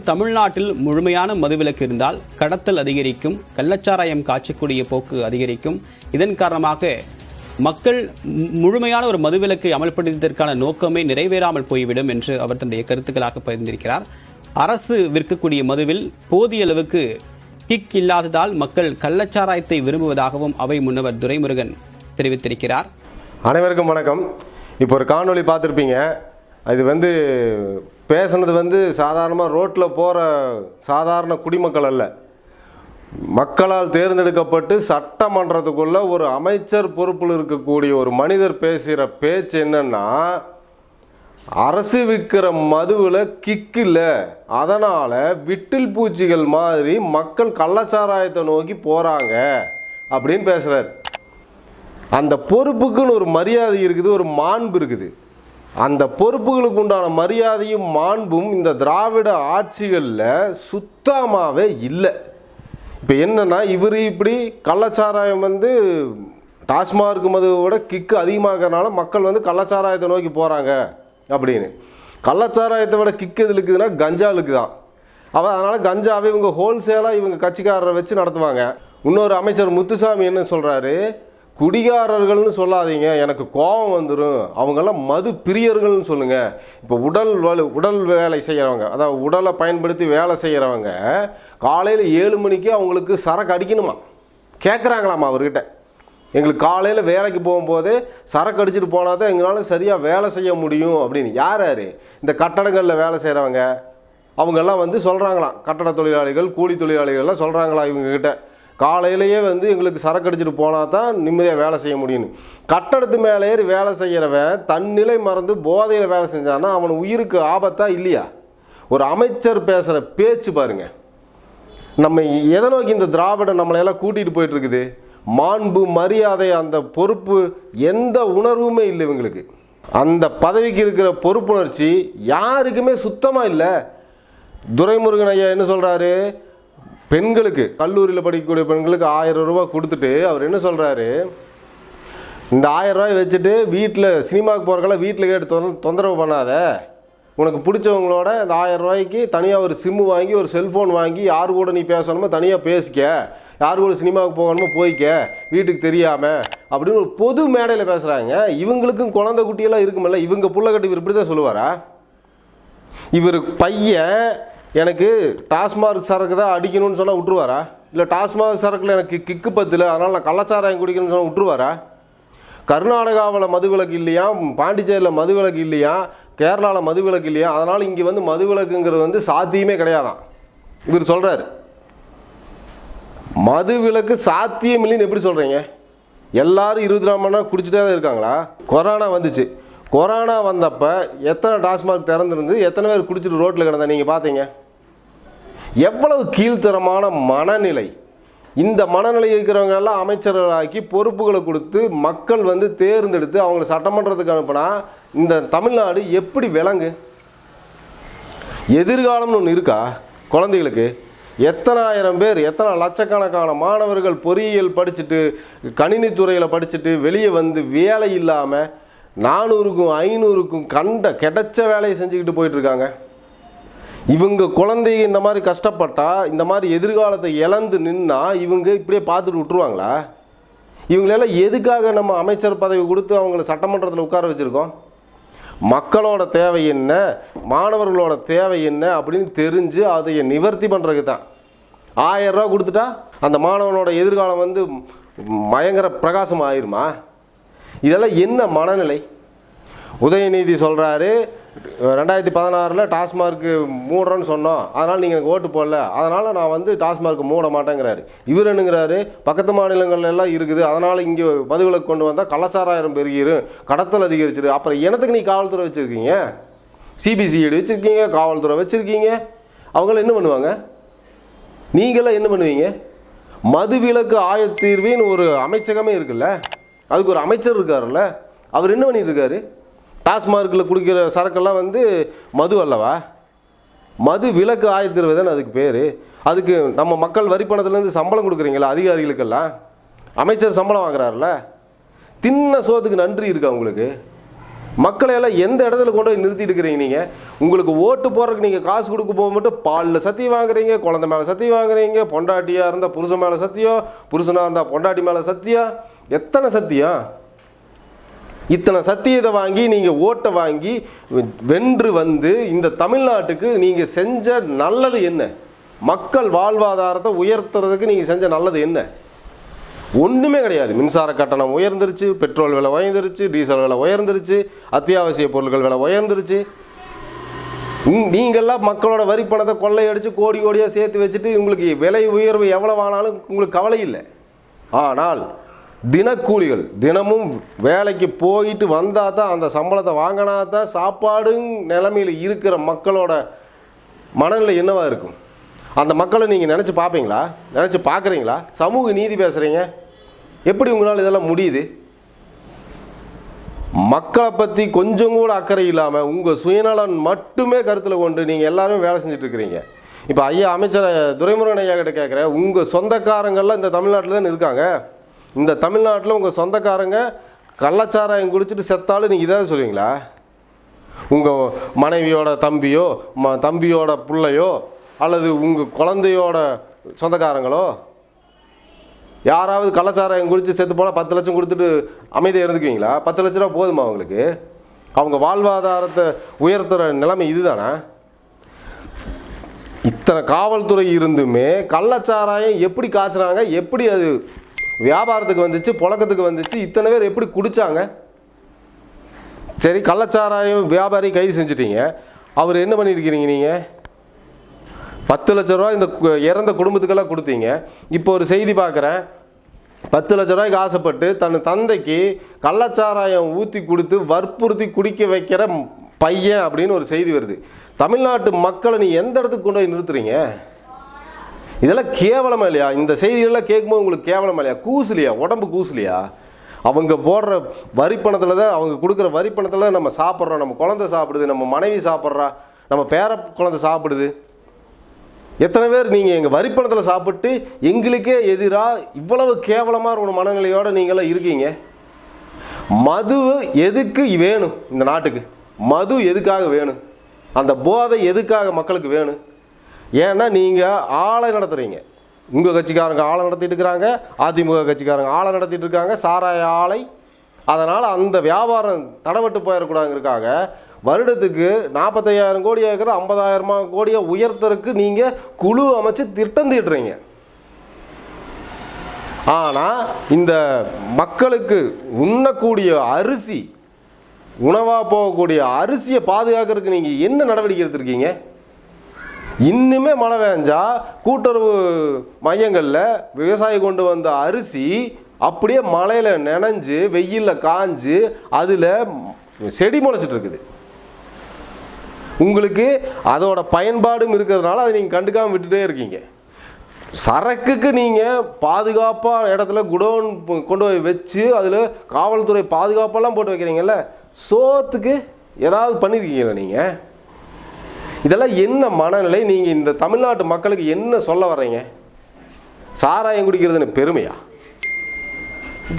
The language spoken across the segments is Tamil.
தமிழ்நாட்டில் முழுமையான மதுவிலக்கு இருந்தால் கடத்தல் அதிகரிக்கும் கள்ளச்சாராயம் காய்ச்சக்கூடிய போக்கு அதிகரிக்கும். இதன் காரணமாக மக்கள் முழுமையான ஒரு மதுவிலக்கை அமல்படுத்துவதற்கான நோக்கமே நிறைவேறாமல் போய்விடும் என்று அவர் தன்னுடைய கருத்துக்களாக பகிர்ந்திருக்கிறார் அரசு விற்கக்கூடிய மதுவில் போதிய அளவுக்கு கிக் இல்லாததால் மக்கள் கள்ளச்சாராயத்தை விரும்புவதாகவும் அவை முன்னவர் துரைமுருகன் தெரிவித்திருக்கிறார். அனைவருக்கும் வணக்கம். இப்போ ஒரு காணொளி பார்த்துருப்பீங்க. இது வந்து பேசுனது வந்து சாதாரணமாக ரோட்டில் போகிற சாதாரண குடிமக்கள் அல்ல. மக்களால் தேர்ந்தெடுக்கப்பட்டு சட்டமன்றத்துக்குள்ளே ஒரு அமைச்சர் பொறுப்பில் இருக்கக்கூடிய ஒரு மனிதர் பேசுகிற பேச்சு என்னென்னா அரசு விற்கிற மதுவில் கிக்கில் இல்லை. அதனால் விட்டில் பூச்சிகள் மாதிரி மக்கள் கள்ளச்சாராயத்தை நோக்கி போகிறாங்க அப்படின்னு பேசுகிறார் அந்த பொறுப்புக்குன்னு ஒரு மரியாதை இருக்குது ஒரு மாண்பு இருக்குது. அந்த பொறுப்புகளுக்கு உண்டான மரியாதையும் மாண்பும் இந்த திராவிட ஆட்சிகளில் சுத்தமாகவே இல்லை. இப்போ என்னென்னா இவர் இப்படி கள்ளச்சாராயம் வந்து டாஸ்மார்க் மதுவோட கிக்கு அதிகமாகறனால மக்கள் வந்து கள்ளச்சாராயத்தை நோக்கி போகிறாங்க அப்படின்னு. கள்ளச்சாராயத்தை விட கிக்கு எது இருக்குதுன்னா கஞ்சாலுக்கு தான் அவன் அதனால் கஞ்சாவை இவங்க ஹோல்சேலாக இவங்க கட்சிக்காரரை வச்சு நடத்துவாங்க. இன்னொரு அமைச்சர் முத்துசாமி என்ன சொல்கிறாரு குடிகாரர்கள்னு சொல்லாதீங்க. எனக்கு கோபம் வந்துடும் அவங்கெல்லாம் மது பிரியர்கள்னு சொல்லுங்கள் இப்போ உடல் வலு உடல் வேலை செய்கிறவங்க அதாவது உடலை பயன்படுத்தி வேலை செய்கிறவங்க காலையில் ஏழு மணிக்கு அவங்களுக்கு சரக்கு அடிக்கணுமா? கேட்குறாங்களாம்மா அவர்கிட்ட? எங்களுக்கு காலையில் வேலைக்கு போகும்போதே சரக்கு அடிச்சுட்டு போனால் தான் எங்களால் சரியாக வேலை செய்ய முடியும் அப்படின்னு. யார் யார்? இந்த கட்டடங்களில் வேலை செய்கிறவங்க அவங்கெல்லாம் வந்து சொல்கிறாங்களாம் கட்டட தொழிலாளிகள் கூலி தொழிலாளிகள்லாம் சொல்கிறாங்களா இவங்ககிட்ட. காலையிலேயே வந்து எங்களுக்கு சரக்கு அடிச்சுட்டு போனால் தான் நிம்மதியாக வேலை செய்ய முடியும்னு. கட்டடத்து மேலே ஏறி வேலை செய்கிறவன் தன்னிலை மறந்து போதையில் வேலை செஞ்சான்னா அவன் உயிருக்கு ஆபத்தா இல்லையா? ஒரு அமைச்சர் பேசுகிற பேச்சு பாருங்க. நம்ம எதை நோக்கி இந்த திராவிடம் நம்மளையெல்லாம் கூட்டிகிட்டு போயிட்டுருக்குது? மாண்பு மரியாதை அந்த பொறுப்பு எந்த உணர்வுமே இல்லை இவங்களுக்கு. அந்த பதவிக்கு இருக்கிற பொறுப்புணர்ச்சி யாருக்குமே சுத்தமாக இல்லை. துரைமுருகன் ஐயா என்ன சொல்கிறாரு பெண்களுக்கு கல்லூரியில் படிக்கக்கூடிய பெண்களுக்கு ஆயிரம் ரூபா கொடுத்துட்டு அவர் என்ன சொல்கிறாரு இந்த ஆயிரம் ரூபாய் வச்சுட்டு வீட்டில் சினிமாவுக்கு போகிறக்கெல்லாம் வீட்டில் கேட்டு தொந்தரவு பண்ணாத. உனக்கு பிடிச்சவங்களோட இந்த ஆயிரம் ரூபாய்க்கு தனியாக ஒரு சிம்மு வாங்கி ஒரு செல்ஃபோன் வாங்கி யார் கூட நீ பேசணுமோ தனியாக பேசிக்க. யார் கூட சினிமாவுக்கு போகணுமோ போய்க்க. வீட்டுக்கு தெரியாமல் அப்படின்னு ஒரு பொது மேடையில் பேசுகிறாங்க இவங்களுக்கும் குழந்தை குட்டியெல்லாம் இருக்குமில்ல இவங்க புள்ள கட்டி இவர் இப்படி தான் சொல்லுவாரா? இவர் பையன் எனக்கு டாஸ்மார்க் சரக்கு தான் அடிக்கணும்னு சொன்னால் விட்ருவாரா இல்லை டாஸ்மார்க் சரக்கில் எனக்கு கிக்கு பத்தில் அதனால் நான் கள்ளச்சாராயம் குடிக்கணும்னு சொன்னால் விட்ருவாரா கர்நாடகாவில் மதுவிலக்கு இல்லையா? பாண்டிச்சேரியில் மதுவிலக்கு இல்லையா? கேரளாவில் மதுவிலக்கு இல்லையா? அதனால் இங்கே வந்து மதுவிலக்குங்கிறது வந்து சாத்தியமே கிடையாதான். இவர் சொல்கிறார் மதுவிலக்கு சாத்தியம் இல்லைன்னு எப்படி சொல்கிறீங்க எல்லாரும் இருபத்தி நாலு மணி நேரம் குடிச்சிட்டே தான் இருக்காங்களா? கொரோனா வந்துச்சு. கொரோனா வந்தப்போ எத்தனை டாஸ்மார்க் திறந்துருந்து எத்தனை பேர் குடிச்சிட்டு ரோட்டில் கிடந்தா நீங்கள் பார்த்தீங்க எவ்வளவு கீழ்த்தரமான மனநிலை. இந்த மனநிலை இருக்கிறவங்க எல்லாம் அமைச்சர்களாக்கி பொறுப்புகளை கொடுத்து மக்கள் வந்து தேர்ந்தெடுத்து அவங்களை சட்டமன்றத்துக்கு அனுப்புனா இந்த தமிழ்நாடு எப்படி விளங்கு? எதிர்காலம்னு ஒன்று இருக்கா குழந்தைகளுக்கு? எத்தனை ஆயிரம் பேர் எத்தனை லட்சக்கணக்கான மாணவர்கள் பொறியியல் படிச்சுட்டு கணினித்துறையில் படிச்சுட்டு வெளியே வந்து வேலை இல்லாமல் நானூறுக்கும் ஐநூறுக்கும் கண்ட கிடைச்ச வேலையை செஞ்சுக்கிட்டு போயிட்டுருக்காங்க இவங்க குழந்தைங்க இந்த மாதிரி கஷ்டப்பட்டா இந்த மாதிரி எதிர்காலத்தை இழந்து நின்னா இவங்க இப்படியே பார்த்துட்டு விட்டுருவாங்களா? இவங்களெல்லாம் எதுக்காக நம்ம அமைச்சர் பதவி கொடுத்து அவங்கள சட்டமன்றத்தில் உட்கார வச்சுருக்கோம்? மக்களோட தேவை என்ன? மாணவர்களோட தேவை என்ன? அப்படின்னு தெரிஞ்சு அதை நிவர்த்தி பண்ணுறதுக்கு தான். ஆயிரம் கொடுத்துட்டா அந்த மாணவனோட எதிர்காலம் வந்து பயங்கர பிரகாசம் ஆயிருமா? இதெல்லாம் என்ன மனநிலை? உதயநிதி சொல்கிறாரு ரெண்டாயிரத்தி பதினாறில் டாஸ்மார்க்கு மூடுறோன்னு சொன்னோம். அதனால் நீங்கள் எனக்கு ஓட்டு போடல. அதனால் நான் வந்து டாஸ்மார்க் மூட மாட்டேங்கிறாரு. இவர் என்னங்கிறாரு? பக்கத்து மாநிலங்கள் எல்லாம் இருக்குது. அதனால் இங்கே மதுவிலக்கு கொண்டு வந்தால் கலாச்சாரம் பெருகிரும். கடத்தல் அதிகரிச்சிரு அப்புறம் எனத்துக்கு நீ காவல்துறை வச்சுருக்கீங்க? சிபிசிஐடி வச்சுருக்கீங்க காவல்துறை வச்சுருக்கீங்க. அவங்களாம் என்ன பண்ணுவாங்க? நீங்களாம் என்ன பண்ணுவீங்க? மதுவிலக்கு ஆயத்தீர்வின்னு ஒரு அமைச்சகமே இருக்குல்ல? அதுக்கு ஒரு அமைச்சர் இருக்காருல்ல? அவர் என்ன பண்ணிட்டு இருக்காரு? டாஸ்மார்க்கில் குடிக்கிற சரக்கெல்லாம் வந்து மது அல்லவா? மது விலக்கு ஆயத்தீர்வு தானே அதுக்கு பேர்? அதுக்கு நம்ம மக்கள் வரி பணத்துலேருந்து சம்பளம் கொடுக்குறீங்களா அதிகாரிகளுக்கெல்லாம்? அமைச்சர் சம்பளம் வாங்குறாருல? தின்ன சோத்துக்கு நன்றி இருக்கா உங்களுக்கு? மக்களை எல்லாம் எந்த இடத்துல கொண்டு போய் நிறுத்திட்டு இருக்கிறீங்க நீங்கள் உங்களுக்கு ஓட்டு போடுறதுக்கு நீங்கள் காசு கொடுக்க போக மட்டும் பாலில் சத்தி வாங்குறீங்க குழந்தை மேலே சத்தி வாங்குறீங்க பொண்டாட்டியாக இருந்தால் புருஷன் மேலே சத்தியம் புருஷனாக இருந்தால் பொண்டாட்டி மேலே சத்தியம் எத்தனை சத்தியம்? இத்தனை சத்தியத்தை வாங்கி நீங்கள் ஓட்டை வாங்கி வென்று வந்து இந்த தமிழ்நாட்டுக்கு நீங்கள் செஞ்ச நல்லது என்ன? மக்கள் வாழ்வாதாரத்தை உயர்த்துறதுக்கு நீங்கள் செஞ்ச நல்லது என்ன? ஒன்றுமே கிடையாது. மின்சார கட்டணம் உயர்ந்துருச்சு பெட்ரோல் விலை உயர்ந்துருச்சு டீசல் விலை உயர்ந்துருச்சு அத்தியாவசிய பொருட்கள் விலை உயர்ந்துருச்சு. நீங்கள்லாம் மக்களோட வரி பணத்தை கொள்ளையடிச்சு கோடி கோடியாக சேர்த்து வச்சுட்டு உங்களுக்கு விலை உயர்வு எவ்வளவு ஆனாலும் உங்களுக்கு கவலை இல்லை. ஆனால் தினக்கூலிகள். தினமும் வேலைக்கு போயிட்டு வந்தால் தான் அந்த சம்பளத்தை வாங்கினா தான் சாப்பாடும் நிலமையில் இருக்கிற மக்களோட மனநிலை என்னவாக இருக்கும்? அந்த மக்களை நீங்கள் நினச்சி பார்ப்பீங்களா நினச்சி பார்க்குறீங்களா சமூக நீதி பேசுகிறீங்க எப்படி உங்களால் இதெல்லாம் முடியுது? மக்களை பற்றி கொஞ்சம் கூட அக்கறை இல்லாமல் உங்கள் சுயநலன் மட்டுமே கருத்தில் கொண்டு நீங்கள் எல்லாரும் வேலை செஞ்சிட்ருக்கிறீங்க இப்போ ஐயா அமைச்சர் துரைமுருகன் ஐயா கிட்ட கேட்குறேன் உங்கள் சொந்தக்காரங்கள்லாம் இந்த தமிழ்நாட்டில் தான் இருக்காங்க? இந்த தமிழ்நாட்டில் உங்கள் சொந்தக்காரங்க கள்ளச்சாராயம் குடிச்சிட்டு செத்தாலும் நீங்கள் இதாக சொல்லுவீங்களா? உங்கள் மனைவியோட தம்பியோ ம தம்பியோட பிள்ளையோ அல்லது உங்கள் குழந்தையோட சொந்தக்காரங்களோ? யாராவது கள்ளச்சாராயம் குடித்து செத்து போனால் பத்து லட்சம் கொடுத்துட்டு அமைதியாக இருந்துக்குவீங்களா? பத்து லட்ச ரூபா போதுமா அவங்களுக்கு அவங்க வாழ்வாதாரத்தை உயர்த்துகிற நிலைமை இதுதானே? இத்தனை காவல்துறை இருந்துமே கள்ளச்சாராயம் எப்படி காய்ச்சுறாங்க? எப்படி அது வியாபாரத்துக்கு வந்துச்சு புழக்கத்துக்கு வந்துச்சு இத்தனை பேர் எப்படி குடித்தாங்க சரி கள்ளச்சாராயம் வியாபாரி கைது செஞ்சிட்டீங்க. அவர் என்ன பண்ணியிருக்கிறீங்க நீங்கள் பத்து லட்ச ரூபா இந்த இறந்த குடும்பத்துக்கெல்லாம் கொடுத்தீங்க. இப்போ ஒரு செய்தி பார்க்குறேன். பத்து லட்ச ரூபாய்க்கு ஆசைப்பட்டு தன் தந்தைக்கு கள்ளச்சாராயம் ஊற்றி கொடுத்து வற்புறுத்தி குடிக்க வைக்கிற பையன் அப்படின்னு ஒரு செய்தி வருது. தமிழ்நாட்டு மக்களை நீ எந்த இடத்துக்கு கொண்டு போய் நிறுத்துறீங்க? இதெல்லாம் கேவலமா இல்லையா? இந்த செய்திகள்லாம் கேட்கும்போது உங்களுக்கு கேவலமாக இல்லையா? கூசுலையா? உடம்பு கூசுலையா? அவங்க போடுற வரி பணத்தில் தான் அவங்க கொடுக்குற வரி பணத்தில் தான் நம்ம சாப்பிட்றோம். நம்ம குழந்தை சாப்பிடுது நம்ம மனைவி சாப்பிட்றா நம்ம பேர குழந்தை சாப்பிடுது. எத்தனை பேர் நீங்கள் எங்கள் வரி பணத்தில் சாப்பிட்டு எங்களுக்கே எதிராக இவ்வளவு கேவலமாக ஒரு மனநிலையோடு நீங்களாம் இருக்கீங்க? மது எதுக்கு வேணும் இந்த நாட்டுக்கு? மது எதுக்காக வேணும்? அந்த போதை எதுக்காக மக்களுக்கு வேணும்? ஏன்னா நீங்கள் ஆளை நடத்துகிறீங்க உங்கள் கட்சிக்காரங்க ஆளை நடத்திட்டு இருக்கிறாங்க அதிமுக கட்சிக்காரங்க ஆளை நடத்திட்டு இருக்காங்க சாராய ஆலை அதனால் அந்த வியாபாரம் தடவட்டு போயிடக்கூடாதுங்கிறதுக்காக வருடத்துக்கு நாற்பத்தையாயிரம் கோடி இருக்கிற ஐம்பதாயிரமா கோடியை உயர்த்தறதுக்கு நீங்கள் குழு அமைச்சு திட்டம் தீட்டுறீங்க ஆனால் இந்த மக்களுக்கு உண்ணக்கூடிய அரிசி உணவாக போகக்கூடிய அரிசியை பாதுகாக்கிறதுக்கு நீங்கள் என்ன நடவடிக்கை எடுத்திருக்கீங்க? இன்னுமே மழை பெஞ்சா கூட்டுறவு மையங்களில் விவசாயி கொண்டு வந்த அரிசி அப்படியே மழையில் நனைஞ்சு வெயிலில் காஞ்சு அதில் செடி முளைச்சிட்டு இருக்குது. உங்களுக்கு அதோட பயன்பாடும் இருக்கிறதுனால அதை நீங்கள் கண்டுக்காமல் விட்டுட்டே இருக்கீங்க. சரக்குக்கு நீங்கள் பாதுகாப்பாக இடத்துல குடோன் கொண்டு போய் வச்சு அதில் காவல்துறை பாதுகாப்பெல்லாம் போட்டு வைக்கிறீங்கல்ல? சோத்துக்கு ஏதாவது பண்ணியிருக்கீங்களா நீங்கள் இதெல்லாம் என்ன மனநிலை? நீங்கள் இந்த தமிழ்நாட்டு மக்களுக்கு என்ன சொல்ல வர்றீங்க? சாராயம் குடிக்கிறதுன்னு பெருமையா?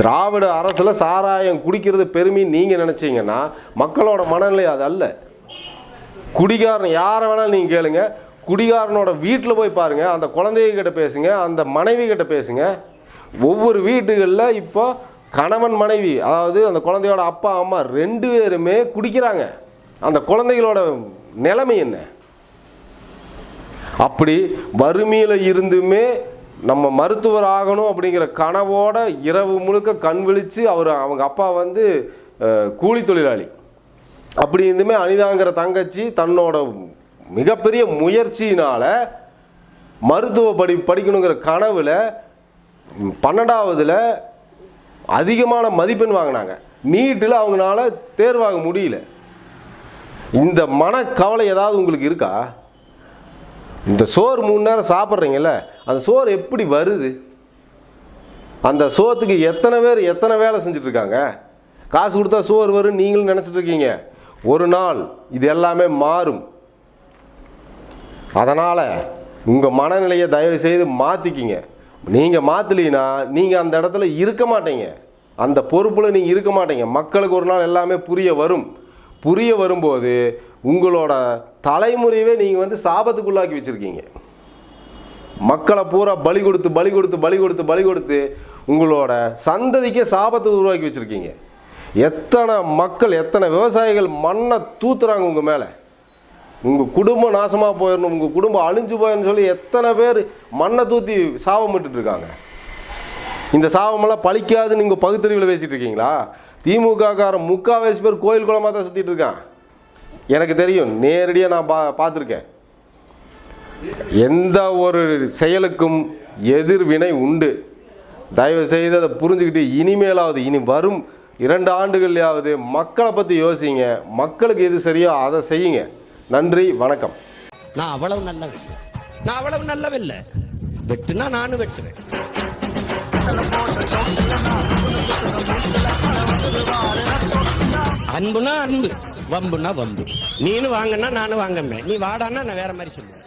திராவிட அரசில் சாராயம் குடிக்கிறது பெருமைன்னு நீங்கள் நினச்சிங்கன்னா மக்களோட மனநிலை அது அல்ல. குடிகாரன் யாரை வேணாலும் நீங்கள் கேளுங்க. குடிகாரனோட வீட்டில் போய் பாருங்கள் அந்த குழந்தைகிட்ட பேசுங்க. அந்த மனைவி கிட்ட பேசுங்க. ஒவ்வொரு வீட்டுகளில் இப்போ கணவன் மனைவி அதாவது அந்த குழந்தையோட அப்பா அம்மா ரெண்டு பேருமே குடிக்கிறாங்க. அந்த குழந்தைகளோட நிலைமை என்ன? அப்படி வறுமையில் இருந்துமே நம்ம மருத்துவர் ஆகணும் அப்படிங்கிற கனவோட இரவு முழுக்க கண் விழித்து அவர் அவங்க அப்பா வந்து கூலி தொழிலாளி. அப்படி இருந்துமே அனிதாங்கிற தங்கச்சி தன்னோட மிகப்பெரிய முயற்சியினால் மருத்துவ படி படிக்கணுங்கிற கனவில் பன்னெண்டாவதில் அதிகமான மதிப்பெண் வாங்கினாங்க. நீட்டில் அவங்களால தேர்வாக முடியல. இந்த மனக்கவலை ஏதாவது உங்களுக்கு இருக்கா? இந்த சோறு மூணு நேரம் சாப்பிட்றீங்கல்ல அந்த சோறு எப்படி வருது? அந்த சோத்துக்கு எத்தனை பேர் எத்தனை வேலை செஞ்சிட்ருக்காங்க? காசு கொடுத்தா சோறு வரும் நீங்களும் நினச்சிட்டு இருக்கீங்க ஒரு நாள் இது எல்லாமே மாறும். அதனால் உங்கள் மனநிலையை தயவு செய்து மாற்றிக்கிங்க நீங்கள் மாற்றலீன்னா நீங்கள் அந்த இடத்துல இருக்க மாட்டீங்க. அந்த பொறுப்பில் நீங்கள் இருக்க மாட்டீங்க. மக்களுக்கு ஒரு நாள் எல்லாமே புரிய வரும். புரிய வரும்போது உங்களோட தலைமுறையவே நீங்கள் வந்து சாபத்துக்குள்ளாக்கி வச்சுருக்கீங்க. மக்களை பூரா பலி கொடுத்து பலி கொடுத்து பலி கொடுத்து பலி கொடுத்து உங்களோட சந்ததிக்கே சாபத்தை உருவாக்கி வச்சுருக்கீங்க. எத்தனை மக்கள் எத்தனை விவசாயிகள் மண்ணை தூத்துறாங்க உங்கள் மேலே? உங்கள் குடும்பம் நாசமாக போயிடணும் உங்கள் குடும்பம் அழிஞ்சு போயிடணும்னு சொல்லி எத்தனை பேர் மண்ணை தூத்தி சாபம் விட்டுட்டு இருக்காங்க? இந்த சாபமெல்லாம் பழிக்காதுன்னு நீங்கள் பகுத்தறிவில் பேசிகிட்டு இருக்கீங்களா? திமுக காரன் முக்காவாசி பேர் கோயில் குளமாக தான் சுற்றிட்டு இருக்கான் எனக்கு தெரியும் நேரடியாக நான் பா பார்த்துருக்கேன். எந்த ஒரு செயலுக்கும் எதிர்வினை உண்டு. தயவு செய்து அதை புரிஞ்சுக்கிட்டு இனிமேலாவது இனி வரும் இரண்டு ஆண்டுகள்லையாவது மக்களை பற்றி யோசிங்க. மக்களுக்கு எது சரியோ அதை செய்யுங்க. நன்றி வணக்கம். நான் அவ்வளவு நல்லவன் நான் அவ்வளவு நல்லவில்லை வெட்டுனா நானும் வெட்டுவேன். அன்புனா அன்பு வம்புனா வம்பு. நீனு வாங்கன்னா நானும் வாங்கமே நீ வாடான்னா நான் வேற மாதிரி சொல்லுவேன்.